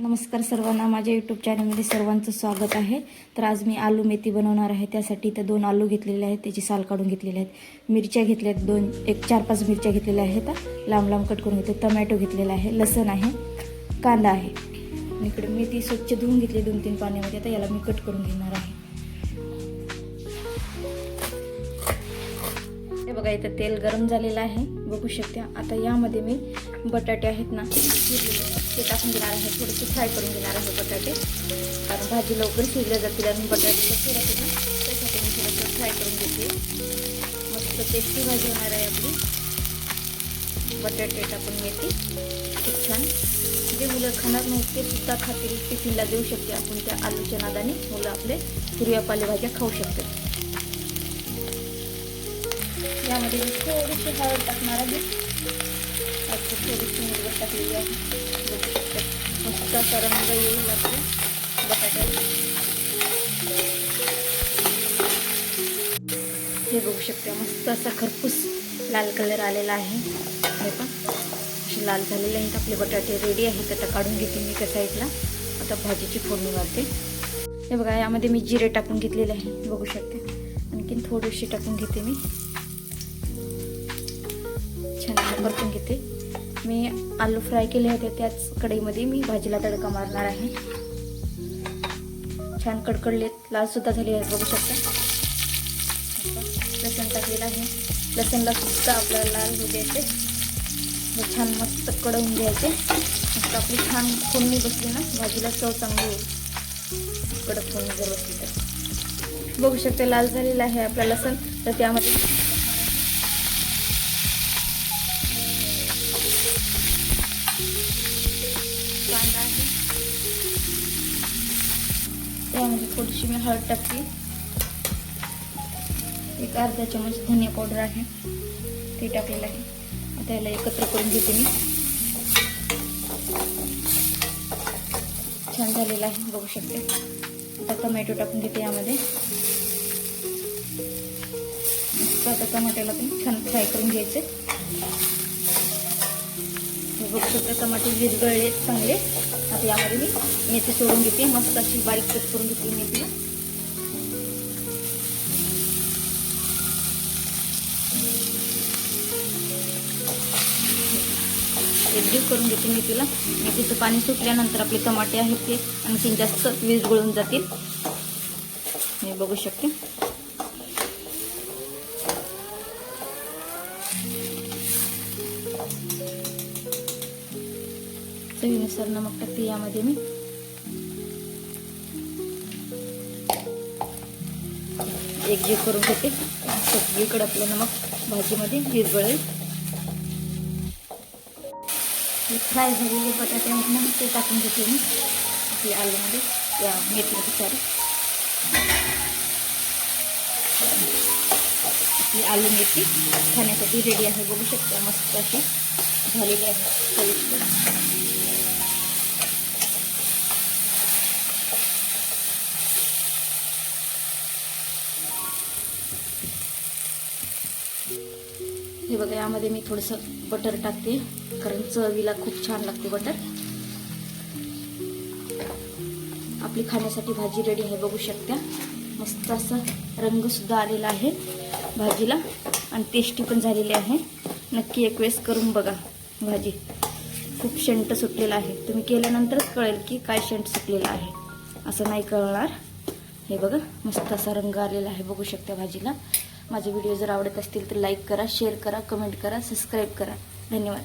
नमस्कार सर्वांना माझ्या यूट्यूब चॅनलमध्ये सर्वांचं स्वागत आहे. तर आज मी आलू मेथी बनवणार आहे. त्यासाठी इथं दोन आलू घेतलेले आहेत त्याची साल काढून घेतलेले आहेत. मिरच्या घेतल्या आहेत दोन एक चार पाच मिरच्या घेतलेल्या आहेत. लांब लांब कट करून घेतले टमॅटो घेतलेला आहे लसण आहे कांदा आहे. इकडे मेथी स्वच्छ धुवून घेतली दोन तीन पाण्यामध्ये. आता याला मी कट करून घेणार आहे. बघा इथं तेल गरम झालेलं आहे. बघू शकते. आता यामध्ये मी बटाटे आहेत ना ते टाकून देणार आहे. थोडेसे फ्राय करून घेणार आहे बटाटे. कारण भाजी लवकर शिजल्या जातील आणि बटाटे कसे राहतील ना त्यासाठी मी थोडंसं फ्राय करून घेते. मस्त टेस्टी भाजी होणार आहे आपली. बटाटे टाकून मिळते खूप छान. जे मुलं खाणार नाहीत ते सुद्धा खातील. टिफिनला देऊ शकते आपण त्या आलूच्या नादाने. मुलं आपले हिरव्या पालेभाज्या खाऊ शकतात. यामध्ये मी थोडीशी हळद टाकणार आहे. आता थोडीशी मिरवत टाकलेली आहे. बघू शकता. मस्त असा रंग येईल आपल्या बटाट्याला हे बघू शकता मस्त असा खरपूस लाल कलर आलेला आहे. हे पण असे लाल झालेले आहेत. आपले बटाटे रेडी आहेत. आता काढून घेते मी त्या साईडला आता भाजीची फोडणी मारते. हे बघा यामध्ये मी जिरे टाकून घेतलेले आहे. बघू शकते. आणखीन थोडीशी टाकून घेते मी. छान परतून घेते. मी आलू फ्राय केले होते त्याच कढईमध्ये. मी भाजीला तडका मारणार आहे. छान कडकडलेत. लालसुद्धा झाली आहे बघू शकता. लसण टाकलेलं आहे. लसणला सुद्धा आपल्याला लाल होऊ द्यायचे. छान मस्त कडवून घ्यायचे. मस्त आपली छान फोडणी बसली ना भाजीला चव चांगली होईल कडक फोडणी जर बसली तर. बघू शकते लाल झालेला आहे आपला लसण. तर त्यामध्ये कांदा आहे त्यामध्ये थोडीशी मी हळद टाकली एक अर्धा चमच धनिया पावडर आहे ते टाकलेलं आहे. आता याला एकत्र करून घेते मी. छान झालेलं आहे बघू शकते. आता टमॅटो टाकून घेते यामध्ये आता टमाट्याला पण छान फ्राय करून घ्यायचे. बघू शकता. टमाटे विरगळले चांगले. आता यामध्ये मी मेथी सोडून घेते. मस्त अशी बारीक कट करून घेते मेथी एकजीव करून घेते मेथीला. मेथीचं पाणी सुटल्यानंतर आपले टमाटे आहेत ते आणखीन जास्त विरघळून जातील. मी बघू शकते. चवीनुसार नमक टाकते यामध्ये मी एक जीव करून घेते. सगळीकडे आपलं नमक भाजीमध्ये हिरबळेल फ्राय झालेले बटाटे आहेत ना ते टाकून घेते मी. आपल्या आलूमध्ये या मेथीमध्ये सॉरी आपली आलू मेथी खाण्यासाठी रेडी आहे बघू शकता मस्त अशी झालेली आहे. हे बघा यामध्ये मी थोडंसं बटर टाकते कारण चवीला खूप छान लागते बटर. आपली खाण्यासाठी भाजी रेडी आहे बघू शकता. मस्त असा रंग सुद्धा आलेला आहे भाजीला आणि टेस्टी पण झालेली आहे. नक्की एक वेळेस करून बघा भाजी. खूप शेंट सुटलेला आहे. तुम्ही केल्यानंतरच कळेल की काय शेंट सुटलेला आहे. असं नाही कळणार. हे बघा मस्त असा रंग आलेला आहे बघू शकता भाजीला. माझे व्हिडिओ जर आवडत असतील तर लाईक करा शेअर करा कमेंट करा सबस्क्राईब करा. धन्यवाद.